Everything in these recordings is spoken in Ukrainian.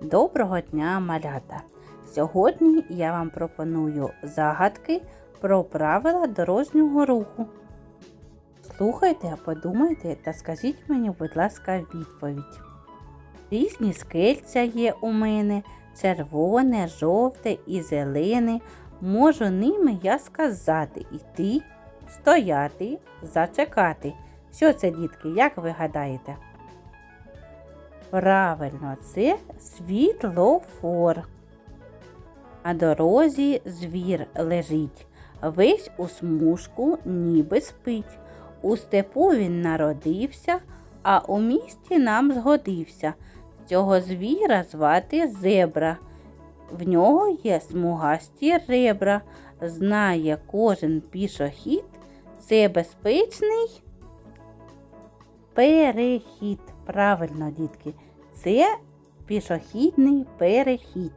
Доброго дня, малята! Сьогодні я вам пропоную загадки про правила дорожнього руху. Слухайте, подумайте та скажіть мені, будь ласка, відповідь. Різні скельця є у мене, червоне, жовте і зелене. Можу ними я сказати іти, стояти, зачекати. Що це, дітки, як ви гадаєте? Правильно, це світлофор. На дорозі звір лежить, весь у смужку ніби спить. У степу він народився, а у місті нам згодився. Цього звіра звати зебра. В нього є смугасті ребра. Знає кожен пішохід. Це безпечний перехід. Правильно, дітки, це пішохідний перехід.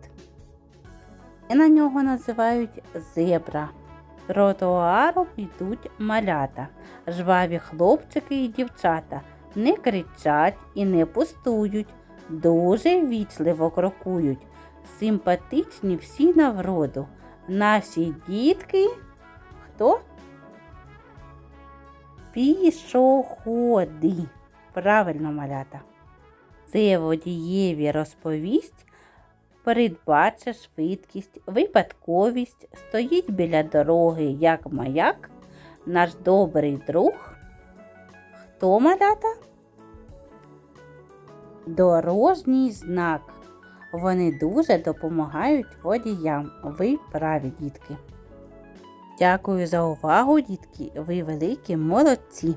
І на нього називають зебра. Тротуаром йдуть малята, жваві хлопчики і дівчата, не кричать і не пустують, дуже вічливо крокують, симпатичні всі на вроду. Наші дітки хто? Пішоходи. Правильно, малята. Це водієві розповість, передбачить швидкість, випадковість, стоїть біля дороги, як маяк, наш добрий друг. Хто малята? Дорожній знак. Вони дуже допомагають водіям. Ви праві, дітки. Дякую за увагу, дітки. Ви великі молодці.